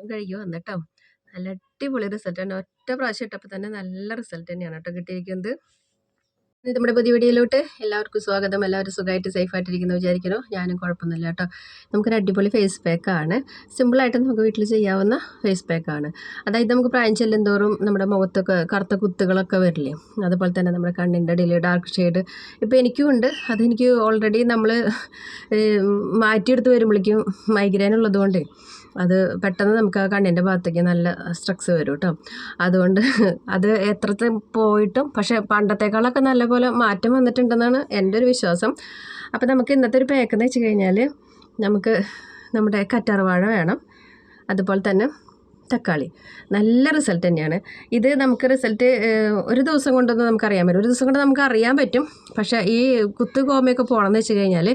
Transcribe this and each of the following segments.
മുഖം കഴുകി എന്നിട്ടോ നല്ല അടിപൊളി റിസൾട്ട് റിസൾട്ടാണ് ഒറ്റ പ്രാവശ്യം ഇട്ടപ്പോൾ തന്നെ നല്ല റിസൾട്ട് തന്നെയാണ് കേട്ടോ കിട്ടിയിരിക്കുന്നത്. നമ്മുടെ പുതിയ വീഡിയോയിലോട്ട് എല്ലാവർക്കും സ്വാഗതം. എല്ലാവരും സുഖമായിട്ട് സേഫ് ആയിട്ടിരിക്കുന്നു വിചാരിക്കുന്നു. ഞാനും കുഴപ്പമൊന്നുമില്ല കേട്ടോ. നമുക്കൊരു അടിപൊളി ഫേസ് പാക്കാണ് സിമ്പിളായിട്ട് നമുക്ക് വീട്ടിൽ ചെയ്യാവുന്ന ഫേസ് പാക്കാണ് അതായത് നമുക്ക് പ്രായം ചെല്ലും തോറും നമ്മുടെ മുഖത്തൊക്കെ കറുത്ത കുത്തുകളൊക്കെ വരില്ലേ? അതുപോലെ തന്നെ നമ്മുടെ കണ്ണിന്റെ ഇടയിൽ ഡാർക്ക് ഷെയ്ഡ് ഇപ്പോൾ എനിക്കും ഉണ്ട്. അതെനിക്ക് ഓൾറെഡി നമ്മൾ മാറ്റിയെടുത്ത് വരുമ്പോഴേക്കും മൈഗ്രെയിൻ ഉള്ളതുകൊണ്ട് അത് പെട്ടെന്ന് നമുക്ക് ആ കണ്ണിന്റെ ഭാഗത്തേക്ക് നല്ല സ്ട്രെക്സ് വരും കേട്ടോ അതുകൊണ്ട് അത് എത്രത്തെ പോയിട്ടും പക്ഷേ പണ്ടത്തേക്കാളൊക്കെ നല്ലപോലെ മാറ്റം വന്നിട്ടുണ്ടെന്നാണ് എന്റെ ഒരു വിശ്വാസം. അപ്പോൾ നമുക്ക് ഇന്നത്തെ ഒരു പാക്ക് എന്ന് വെച്ച് കഴിഞ്ഞാൽ നമുക്ക് നമ്മുടെ കറ്റാർവാഴ വേണം. അതുപോലെ തന്നെ തക്കാളി. നല്ല റിസൾട്ട് തന്നെയാണ്. ഇത് നമുക്ക് റിസൾട്ട് ഒരു ദിവസം കൊണ്ടൊന്നും നമുക്ക് അറിയാൻ പറ്റും ഒരു ദിവസം കൊണ്ട് നമുക്ക് അറിയാൻ പറ്റും. പക്ഷേ ഈ കുത്ത് കോമയൊക്കെ പോകണമെന്ന് വെച്ച് കഴിഞ്ഞാൽ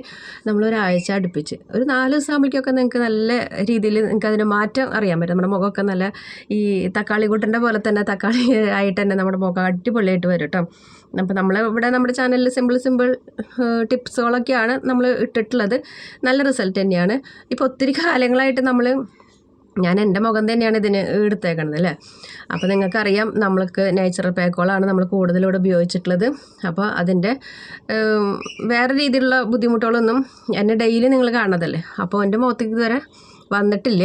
നമ്മൾ ഒരാഴ്ച അടുപ്പിച്ച്. ഒരു നാല് ദിവസം ആകുമ്പോഴേക്കൊക്കെ നിങ്ങൾക്ക് നല്ല രീതിയിൽ നിങ്ങൾക്ക് അതിന്റെ മാറ്റം അറിയാൻ പറ്റും. നമ്മുടെ മുഖമൊക്കെ നല്ല ഈ തക്കാളി കൂട്ടന്റെ പോലെ തന്നെ തക്കാളി ആയിട്ട് തന്നെ നമ്മുടെ മുഖം അടിപൊളിയായിട്ട് വരും കേട്ടോ അപ്പോൾ നമ്മൾ ഇവിടെ നമ്മുടെ ചാനലിൽ സിമ്പിൾ സിമ്പിൾ ടിപ്സുകളൊക്കെയാണ് നമ്മൾ ഇട്ടിട്ടുള്ളത്. നല്ല റിസൾട്ട് തന്നെയാണ്. ഇപ്പോൾ ഒത്തിരി കാലങ്ങളായിട്ട് നമ്മൾ ഞാൻ എന്റെ മുഖം തന്നെയാണ് ഇതിന് എടുത്തേക്കണത് അല്ലേ? അപ്പോൾ നിങ്ങൾക്കറിയാം നമ്മൾക്ക് നാച്ചുറൽ പാക്കുകളാണ് നമ്മൾ കൂടുതലിവിടെ ഉപയോഗിച്ചിട്ടുള്ളത്. അപ്പോൾ അതിന്റെ വേറെ രീതിയിലുള്ള ബുദ്ധിമുട്ടുകളൊന്നും എന്നെ ഡെയിലി നിങ്ങൾ കാണുന്നതല്ലേ? അപ്പോൾ എന്റെ മുഖത്തേക്ക് ഇതുവരെ വന്നിട്ടില്ല.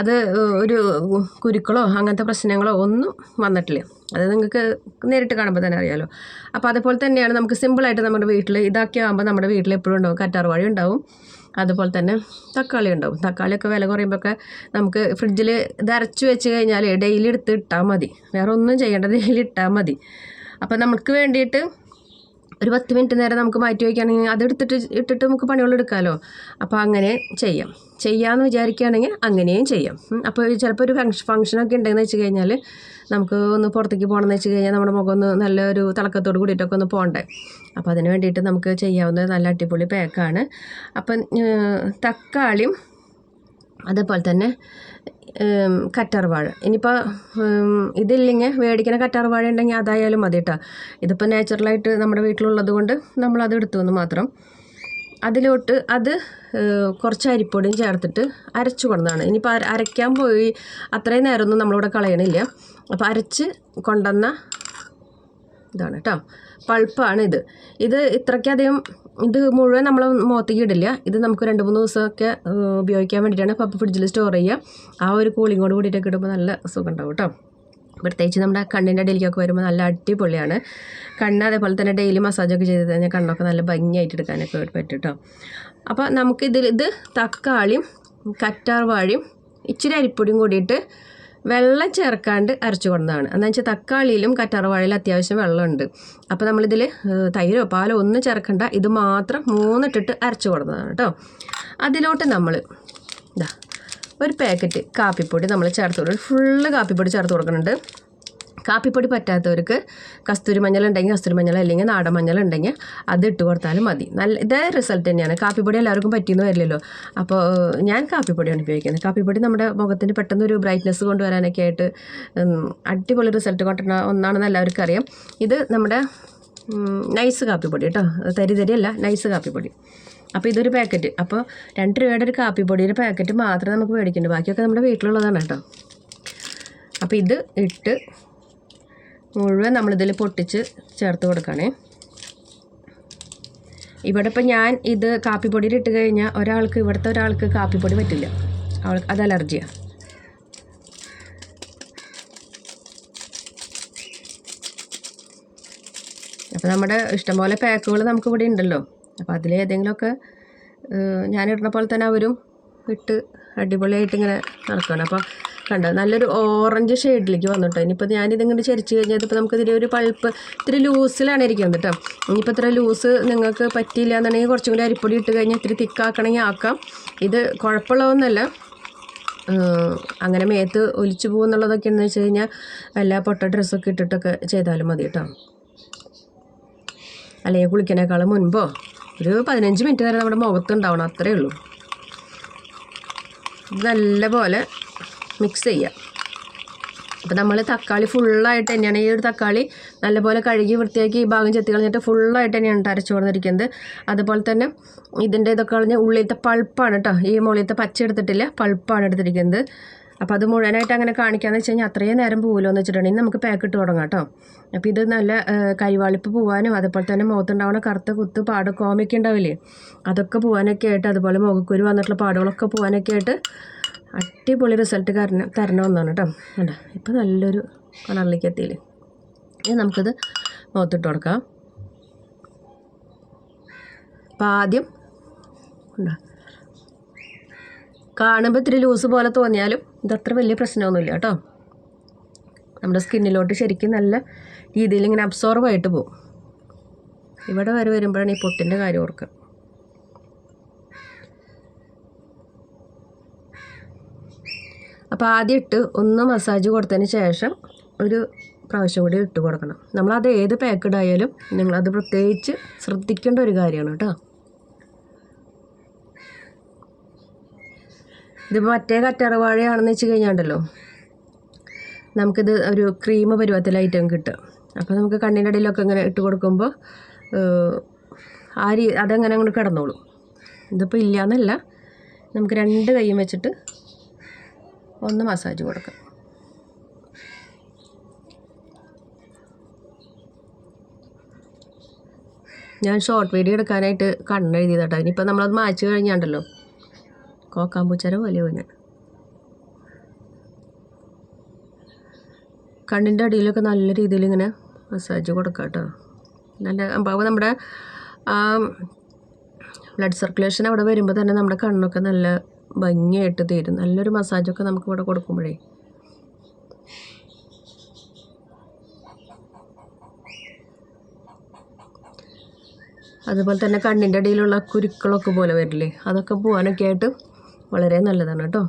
അത് ഒരു കുരുക്കളോ അങ്ങനത്തെ പ്രശ്നങ്ങളോ ഒന്നും വന്നിട്ടില്ല. അത് നിങ്ങൾക്ക് നേരിട്ട് കാണുമ്പോൾ തന്നെ അറിയാമല്ലോ അപ്പോൾ അതുപോലെ തന്നെയാണ് നമുക്ക് സിമ്പിളായിട്ട് നമ്മുടെ വീട്ടിൽ ഇതാക്കി ആകുമ്പോൾ നമ്മുടെ വീട്ടിൽ എപ്പോഴും ഉണ്ടാവും കറ്റാർവാഴ ഉണ്ടാവും. അതുപോലെ തന്നെ തക്കാളി ഉണ്ടാവും തക്കാളിയൊക്കെ വില കുറയുമ്പോഴൊക്കെ നമുക്ക് ഫ്രിഡ്ജിൽ ഇത് അരച്ച് വെച്ച് കഴിഞ്ഞാൽ ഡെയിലി എടുത്ത് ഇട്ടാൽ മതി. വേറെ ഒന്നും ചെയ്യേണ്ട ഡെയിലി ഇട്ടാൽ മതി. അപ്പോൾ നമുക്ക് വേണ്ടിയിട്ട് ഒരു പത്ത് മിനിറ്റ് നേരം നമുക്ക് മാറ്റി വയ്ക്കുകയാണെങ്കിൽ അതെടുത്തിട്ട് ഇട്ടിട്ട് നമുക്ക് പണികൾ എടുക്കാമല്ലോ അപ്പോൾ അങ്ങനെ ചെയ്യാം. ചെയ്യാമെന്ന് വിചാരിക്കുകയാണെങ്കിൽ അങ്ങനെയും ചെയ്യാം. അപ്പോൾ ചിലപ്പോൾ ഒരു ഫങ്ഷൻ ഫംഗ്ഷനൊക്കെ ഉണ്ടെന്ന് വെച്ച് കഴിഞ്ഞാൽ നമുക്ക് ഒന്ന് പുറത്തേക്ക് പോകണമെന്ന് വെച്ച് കഴിഞ്ഞാൽ നമ്മുടെ മുഖം ഒന്ന് നല്ലൊരു തിളക്കത്തോട് കൂടിയിട്ടൊക്കെ ഒന്ന് പോകണ്ടേ അപ്പോൾ അതിന് വേണ്ടിയിട്ട് നമുക്ക് ചെയ്യാവുന്ന നല്ല അടിപൊളി പാക്കാണ് അപ്പം തക്കാളിയും അതേപോലെ തന്നെ കറ്റാർവാഴ ഇനിയിപ്പോൾ ഇതില്ലെങ്കിൽ മേടിക്കുന്ന കറ്റാർവാഴ ഉണ്ടെങ്കിൽ അതായാലും മതി കേട്ടോ ഇതിപ്പോൾ നാച്ചുറലായിട്ട് നമ്മുടെ വീട്ടിലുള്ളത് കൊണ്ട് നമ്മളത് എടുത്തു എന്ന് മാത്രം. അതിലോട്ട് അത് കുറച്ച് അരിപ്പൊടിയും ചേർത്തിട്ട് അരച്ചു കൊണ്ടതാണ് ഇനിയിപ്പോൾ അരയ്ക്കാൻ പോയി അത്രയും നേരമൊന്നും നമ്മളിവിടെ കളയണില്ല. അപ്പോൾ അരച്ച് കൊണ്ടുവന്ന ഇതാണ് കേട്ടോ പൾപ്പാണ് ഇത് ഇത് ഇത്രയ്ക്കധികം ഇത് മുഴുവൻ നമ്മൾ മുഖത്തേക്ക് ഇടില്ല. ഇത് നമുക്ക് രണ്ട് മൂന്ന് ദിവസമൊക്കെ ഉപയോഗിക്കാൻ വേണ്ടിയിട്ടാണ് അപ്പോൾ ഫ്രിഡ്ജിൽ സ്റ്റോർ ചെയ്യുക. ആ ഒരു കൂളിങ്ങോട് കൂടിയിട്ടൊക്കെ ഇടുമ്പോൾ നല്ല സുഖം ഉണ്ടാവും കേട്ടോ പ്രത്യേകിച്ച് നമ്മുടെ കണ്ണിന്റെ ഇടയിലേക്കൊക്കെ വരുമ്പോൾ നല്ല അടിപൊളിയാണ്. കണ്ണ് അതേപോലെ തന്നെ ഡെയിലി മസാജൊക്കെ ചെയ്ത് കഴിഞ്ഞാൽ കണ്ണൊക്കെ നല്ല ഭംഗിയായിട്ട് എടുക്കാനൊക്കെ പറ്റും കേട്ടോ അപ്പോൾ നമുക്കിതിൽ ഇത് തക്കാളിയും കറ്റാർവാഴയും ഇച്ചിരി അരിപ്പൊടിയും കൂടിയിട്ട് വെള്ളം ചേർക്കാണ്ട് അരച്ചു കൊണ്ടതാണ് എന്താ വെച്ചാൽ തക്കാളിയിലും കറ്റാർവാഴയിലും അത്യാവശ്യം വെള്ളമുണ്ട്. അപ്പോൾ നമ്മളിതിൽ തൈരോ പാലോ ഒന്നും ചേർക്കണ്ട. ഇത് മാത്രം മൂന്നിട്ടിട്ട് അരച്ചു കൊടുക്കുന്നതാണ് കേട്ടോ. അതിലോട്ട് നമ്മൾ ഇതാ ഒരു പാക്കറ്റ് കാപ്പിപ്പൊടി നമ്മൾ ചേർത്ത് കൊടുക്കും ഫുള്ള് കാപ്പിപ്പൊടി ചേർത്ത് കൊടുക്കുന്നുണ്ട്. കാപ്പിപ്പൊടി പറ്റാത്തവർക്ക് കസ്തൂരി മഞ്ഞൾ ഉണ്ടെങ്കിൽ കസ്തൂരി മഞ്ഞൾ അല്ലെങ്കിൽ നാടൻ മഞ്ഞൾ ഉണ്ടെങ്കിൽ അത് ഇട്ട് കൊടുത്താലും മതി. നല്ല ഇതേ റിസൾട്ട് തന്നെയാണ്. കാപ്പിപ്പൊടി എല്ലാവർക്കും പറ്റിയെന്ന് വരില്ലല്ലോ. അപ്പോൾ ഞാൻ കാപ്പിപ്പൊടിയാണ് ഉപയോഗിക്കുന്നത്. കാപ്പിപ്പൊടി നമ്മുടെ മുഖത്തിന് പെട്ടെന്ന് ഒരു ബ്രൈറ്റ്നസ് കൊണ്ടുവരാനൊക്കെ ആയിട്ട് അടിപൊളി റിസൾട്ട് കൊണ്ടുവരുന്ന ഒന്നാണെന്ന് എല്ലാവർക്കും അറിയാം ഇത് നമ്മുടെ നൈസ് കാപ്പിപ്പൊടി കേട്ടോ. തരി തരിയല്ല നൈസ് കാപ്പിപ്പൊടി. അപ്പോൾ ഇതൊരു പാക്കറ്റ് അപ്പോൾ രണ്ട് രൂപയുടെ ഒരു കാപ്പിപ്പൊടിയുടെ പാക്കറ്റ് മാത്രമേ നമുക്ക് മേടിക്കണ്ടു ബാക്കിയൊക്കെ നമ്മുടെ വീട്ടിലുള്ളതാണ് കേട്ടോ. അപ്പോൾ ഇത് ഇട്ട് മുഴുവൻ നമ്മളിതിൽ പൊട്ടിച്ച് ചേർത്ത് കൊടുക്കണേ. ഇവിടെ ഇപ്പം ഞാൻ ഇത് കാപ്പിപ്പൊടിയിൽ ഇട്ട് കഴിഞ്ഞാൽ ഒരാൾക്ക് ഇവിടുത്തെ ഒരാൾക്ക് കാപ്പിപ്പൊടി പറ്റില്ല. അവൾക്ക് അത് അലർജിയാണ് അപ്പോൾ നമ്മുടെ ഇഷ്ടംപോലെ പാക്കുകൾ നമുക്ക് ഇവിടെ ഉണ്ടല്ലോ അപ്പോൾ അതിലേതെങ്കിലുമൊക്കെ ഞാനിടുന്ന പോലെ തന്നെ അവരും ഇട്ട് അടിപൊളിയായിട്ട് ഇങ്ങനെ നടക്കുകയാണ് അപ്പോൾ കണ്ടോ. നല്ലൊരു ഓറഞ്ച് ഷെയ്ഡിലേക്ക് വന്നിട്ടോ ഇനിയിപ്പോൾ ഞാനിതിങ്ങനെ ചരിച്ച് കഴിഞ്ഞാൽ ഇപ്പോൾ നമുക്ക് ഇതിന്റെ ഒരു പൾപ്പ് ഇത്തിരി ലൂസിലാണ് ഇരിക്കുന്നത് കേട്ടോ ഇനിയിപ്പോൾ ഇത്ര ലൂസ് നിങ്ങൾക്ക് പറ്റിയില്ല എന്നുണ്ടെങ്കിൽ കുറച്ചും കൂടി അരിപ്പൊടി ഇട്ട് കഴിഞ്ഞാൽ ഇത്തിരി തിക്കാക്കണമെങ്കിൽ ആക്കാം. ഇത് കുഴപ്പമുള്ളതൊന്നുമല്ല അങ്ങനെ മേത്ത് ഒലിച്ചു പോകുന്നുള്ളതൊക്കെ എന്ന് വെച്ച് കഴിഞ്ഞാൽ എല്ലാ പൊട്ട ഡ്രസ്സൊക്കെ ഇട്ടിട്ടൊക്കെ ചെയ്താലും മതി കേട്ടോ അല്ലെങ്കിൽ കുളിക്കണേക്കാളും മുൻപോ ഒരു പതിനഞ്ച് മിനിറ്റ് വരെ നമ്മുടെ മുഖത്ത് ഉണ്ടാവണം അത്രയേ ഉള്ളൂ. നല്ല പോലെ മിക്സ് ചെയ്യുക അപ്പോൾ നമ്മൾ തക്കാളി ഫുള്ളായിട്ട് തന്നെയാണ്. ഈ ഒരു തക്കാളി നല്ലപോലെ കഴുകി വൃത്തിയാക്കി ഈ ഭാഗം ചെത്തി കളഞ്ഞിട്ട് ഫുള്ളായിട്ട് തന്നെയാണ് അരച്ചു കൊടുത്തിരിക്കുന്നത് അതുപോലെ തന്നെ ഇതിന്റെ ഇതൊക്കെ കളഞ്ഞ് ഉള്ളിലത്തെ പൾപ്പാണ് കേട്ടോ ഈ മുകളിലത്തെ പച്ച എടുത്തിട്ടില്ല പൾപ്പാണ് എടുത്തിരിക്കുന്നത്. അപ്പോൾ അത് മുഴുവനായിട്ട് അങ്ങനെ കാണിക്കാന്ന് വെച്ച് കഴിഞ്ഞാൽ അത്രയും നേരം പോകുമല്ലോ എന്ന് വെച്ചിട്ടുണ്ടെങ്കിൽ നമുക്ക് പാക്ക് ഇട്ട് തുടങ്ങാം കേട്ടോ അപ്പോൾ ഇത് നല്ല കരിവാളിപ്പ് പോകാനും അതുപോലെ തന്നെ മുഖത്തുണ്ടാവുന്ന കറുത്ത കുത്ത് പാട് കോമയൊക്കെ ഉണ്ടാവില്ലേ? അതൊക്കെ പോകാനൊക്കെ ആയിട്ട് അതുപോലെ മുഖക്കുരു വന്നിട്ടുള്ള പാടുകളൊക്കെ പോകാനൊക്കെ ആയിട്ട് അടിപൊളി റിസൾട്ട് കാരണം തരണം ഒന്നാണ് കേട്ടോ. അല്ല ഇപ്പോൾ നല്ലൊരു കളറിലേക്ക് എത്തിയില്ലേ. ഇനി നമുക്കിത് മുഖത്തിട്ട് കൊടുക്കാം. അപ്പം ആദ്യം ഉണ്ടോ കാണുമ്പോൾ ഇത്തിരി ലൂസ് പോലെ തോന്നിയാലും ഇതത്ര വലിയ പ്രശ്നമൊന്നുമില്ല കേട്ടോ. നമ്മുടെ സ്കിന്നിലോട്ട് ശരിക്കും നല്ല രീതിയിൽ ഇങ്ങനെ അബ്സോർവ് ആയിട്ട് പോകും. ഇവിടെ വരെ വരുമ്പോഴാണ് ഈ പൊട്ടിന്റെ കാര്യം ഓർക്കുക. അപ്പോൾ ആദ്യം ഇട്ട് ഒന്ന് മസാജ് കൊടുത്തതിന് ശേഷം ഒരു പ്രാവശ്യം കൂടി ഇട്ട് കൊടുക്കണം. നമ്മളത് ഏത് പാക്കഡ് ആയാലും നിങ്ങളത് പ്രത്യേകിച്ച് ശ്രദ്ധിക്കേണ്ട ഒരു കാര്യമാണ് കേട്ടോ. ഇതിപ്പോൾ മറ്റേ കറ്ററവാഴയാണെന്ന് വെച്ച് കഴിഞ്ഞാണ്ടല്ലോ നമുക്കിത് ഒരു ക്രീം പരുവത്തിലായിട്ടും കിട്ടും. അപ്പോൾ നമുക്ക് കണ്ണിന്റെ ഇടയിലൊക്കെ ഇങ്ങനെ ഇട്ട് കൊടുക്കുമ്പോൾ ആ രീ അതങ്ങനെ അങ്ങോട്ട് കിടന്നോളും. ഇതിപ്പോൾ ഇല്ലയെന്നല്ല നമുക്ക് രണ്ട് കൈയും വെച്ചിട്ട് ഒന്ന് മസാജ് കൊടുക്കാം. ഞാൻ ഷോർട്ട് വീഡിയോ എടുക്കാനായിട്ട് കണ്ണെഴുതിയതാട്ടോ ഇനിയിപ്പോൾ നമ്മളത് മായ്ച്ചു കഴിഞ്ഞാണ്ടല്ലോ. കോക്കാമ്പൂച്ചര പോലെ പോയി കണ്ണിന്റെ അടിയിലൊക്കെ നല്ല രീതിയിൽ ഇങ്ങനെ മസാജ് കൊടുക്കാം കേട്ടോ നല്ല അപ്പോൾ നമ്മുടെ ബ്ലഡ് സർക്കുലേഷൻ അവിടെ വരുമ്പോൾ തന്നെ നമ്മുടെ കണ്ണൊക്കെ നല്ല ഭംഗിയായിട്ട് തീരും. നല്ലൊരു മസാജൊക്കെ നമുക്ക് ഇവിടെ കൊടുക്കുമ്പോഴേ. അതുപോലെ തന്നെ കണ്ണിന്റെ അടിയിലുള്ള കുരുക്കളൊക്കെ പോലെ വരില്ലേ? അതൊക്കെ പോകാനൊക്കെ ആയിട്ട് വളരെ നല്ലതാണ് കേട്ടോ.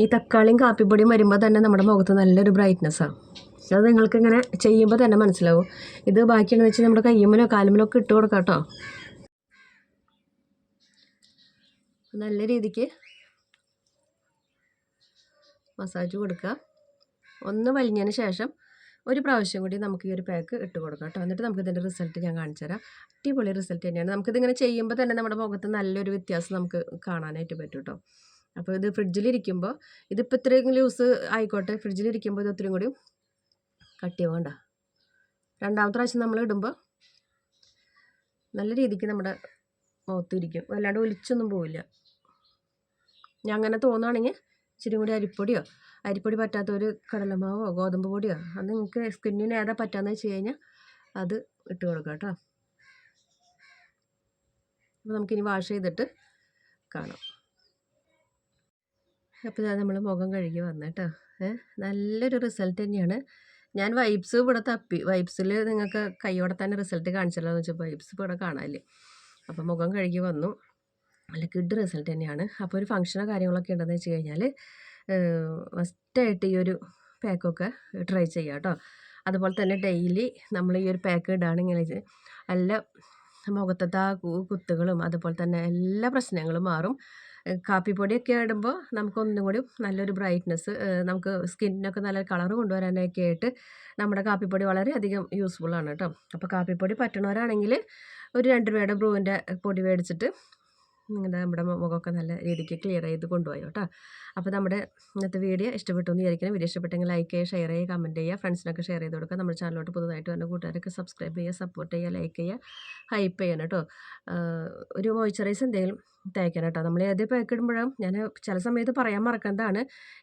ഈ തക്കാളിയും കാപ്പിപ്പൊടിയും വരുമ്പോൾ തന്നെ നമ്മുടെ മുഖത്ത് നല്ലൊരു ബ്രൈറ്റ്നെസ്സാണ് അത് നിങ്ങൾക്ക് ഇങ്ങനെ ചെയ്യുമ്പോൾ തന്നെ മനസ്സിലാവും. ഇത് ബാക്കിയാണെന്ന് വെച്ചാൽ നമ്മുടെ കയ്യുമ്മലോ കാലുമ്മലോ ഒക്കെ ഇട്ട് കൊടുക്കാം കേട്ടോ. നല്ല രീതിക്ക് മസാജ് കൊടുക്കുക. ഒന്ന് വലിഞ്ഞതിന് ശേഷം ഒരു പ്രാവശ്യം കൂടി നമുക്ക് ഈ ഒരു പാക്ക് ഇട്ട് കൊടുക്കാം കേട്ടോ. എന്നിട്ട് നമുക്ക് ഇതിന്റെ റിസൾട്ട് ഞാൻ കാണിച്ചു തരാം. അടിപൊളി റിസൾട്ട് തന്നെയാണ്. നമുക്കിതിങ്ങനെ ചെയ്യുമ്പോൾ തന്നെ നമ്മുടെ മുഖത്ത് നല്ലൊരു വ്യത്യാസം നമുക്ക് കാണാനായിട്ട് പറ്റും കേട്ടോ. അപ്പോൾ ഇത് ഫ്രിഡ്ജിലിരിക്കുമ്പോൾ ഇതിപ്പോൾ ഇത്രയും ലൂസ് ആയിക്കോട്ടെ. ഫ്രിഡ്ജിലിരിക്കുമ്പോൾ ഇത് ഒത്തിരി കൂടി കട്ടി വേണ്ട. രണ്ടാമത്തെ പ്രാവശ്യം നമ്മൾ ഇടുമ്പോൾ നല്ല രീതിക്ക് നമ്മുടെ മുഖത്തിരിക്കും അല്ലാണ്ട് ഒലിച്ചൊന്നും പോവില്ല. ഞാൻ അങ്ങനെ തോന്നുകയാണെങ്കിൽ ഇച്ചിരി കൂടി അരിപ്പൊടിയോ അരിപ്പൊടി പറ്റാത്തൊരു കടലമാവോ ഗോതമ്പ് പൊടിയോ അത് നിങ്ങൾക്ക് സ്കിന്നിന് ഏതാ പറ്റാന്ന് വെച്ച് കഴിഞ്ഞാൽ അത് ഇട്ട് കൊടുക്കാം കേട്ടോ. അപ്പോൾ നമുക്കിനി വാഷ് ചെയ്തിട്ട് കാണാം. അപ്പോൾ നമ്മൾ മുഖം കഴുകി വന്നു കേട്ടോ നല്ലൊരു റിസൾട്ട് തന്നെയാണ്. ഞാൻ വൈബ്സ് ഇവിടെ തപ്പി. വൈബ്സിൽ നിങ്ങൾക്ക് കൈയോടെ തന്നെ റിസൾട്ട് കാണിച്ചല്ലോ എന്ന് വെച്ചാൽ വൈബ്സ് ഇവിടെ കാണാമല്ലേ അപ്പോൾ മുഖം കഴുകി വന്നു. നല്ല ഗുഡ് റിസൾട്ട് തന്നെയാണ്. അപ്പോൾ ഒരു ഫംഗ്ഷനോ കാര്യങ്ങളൊക്കെ ഉണ്ടെന്ന് വെച്ച് കഴിഞ്ഞാൽ ഫസ്റ്റായിട്ട് ഈ ഒരു പാക്കൊക്കെ ട്രൈ ചെയ്യാം കേട്ടോ അതുപോലെ തന്നെ ഡെയിലി നമ്മൾ ഈ ഒരു പാക്ക് ഇടുകയാണെങ്കിൽ നല്ല മുഖത്തത്തെ ആ കുത്തുകളും അതുപോലെ തന്നെ എല്ലാ പ്രശ്നങ്ങളും മാറും. കാപ്പിപ്പൊടിയൊക്കെ ഇടുമ്പോൾ നമുക്കൊന്നും കൂടി നല്ലൊരു ബ്രൈറ്റ്നസ് നമുക്ക് സ്കിന്നിനൊക്കെ നല്ല കളർ കൊണ്ടുവരാനൊക്കെ ആയിട്ട് നമ്മുടെ കാപ്പിപ്പൊടി വളരെയധികം യൂസ്ഫുൾ ആണ് കേട്ടോ. അപ്പോൾ കാപ്പിപ്പൊടി പറ്റണവരാണെങ്കിൽ ഒരു രണ്ട് രൂപയുടെ ബ്രൂവിന്റെ പൊടി മേടിച്ചിട്ട് ഇങ്ങനെ നമ്മുടെ മുഖമൊക്കെ നല്ല രീതിക്ക് ക്ലിയർ ചെയ്ത് കൊണ്ടുപോയി കേട്ടോ. അപ്പോൾ നമ്മുടെ ഇന്നത്തെ വീഡിയോ ഇഷ്ടപ്പെട്ടു എന്ന് വിചാരിക്കണം വീഡിയോ ഇഷ്ടപ്പെട്ടെങ്കിൽ ലൈക്ക് ചെയ്യുക ഷെയർ ചെയ്യുക കമന്റ് ചെയ്യുക ഫ്രണ്ട്സിനൊക്കെ ഷെയർ ചെയ്ത് കൊടുക്കുക. നമ്മുടെ ചാനലോട്ട് പുതുതായിട്ട് വന്ന കൂട്ടുകാരൊക്കെ സബ്സ്ക്രൈബ് ചെയ്യുക സപ്പോർട്ട് ചെയ്യുക ലൈക്ക് ചെയ്യുക ഹൈപ്പ് ചെയ്യണം കേട്ടോ. ഒരു മോയ്സ്ചറൈസ് എന്തെങ്കിലും തേക്കണം കേട്ടോ. നമ്മൾ ഏത് പാക്ക് ഇടുമ്പോഴും ഞാൻ ചില സമയത്ത് പറയാൻ മറക്കേണ്ടതാണ്.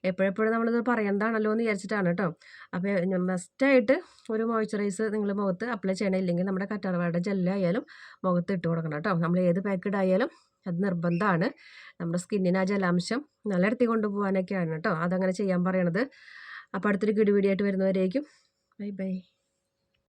എപ്പോഴെപ്പോഴും നമ്മളിത് പറയേണ്ടതാണല്ലോ എന്ന് വിചാരിച്ചിട്ടാണ് കേട്ടോ. അപ്പോൾ മസ്റ്റായിട്ട് ഒരു മോയ്സ്ചറൈസ് നിങ്ങൾ മുഖത്ത് അപ്ലൈ ചെയ്യണം. ഇല്ലെങ്കിൽ നമ്മുടെ കറ്റാർവാഴയുടെ ജെല്ലായാലും മുഖത്ത് ഇട്ട് കൊടുക്കണം കേട്ടോ. നമ്മൾ ഏത് പാക്ക് ഇടായാലും അത് നിർബന്ധമാണ്. നമ്മുടെ സ്കിന്നിന് ആ ജലാംശം നിലനിർത്തി കൊണ്ടുപോകാനൊക്കെയാണ് കേട്ടോ. അതങ്ങനെ ചെയ്യാൻ പറയണത്. അപ്പോൾ അടുത്തൊരു കിടി വരുന്നവരേക്കും. Bye bye.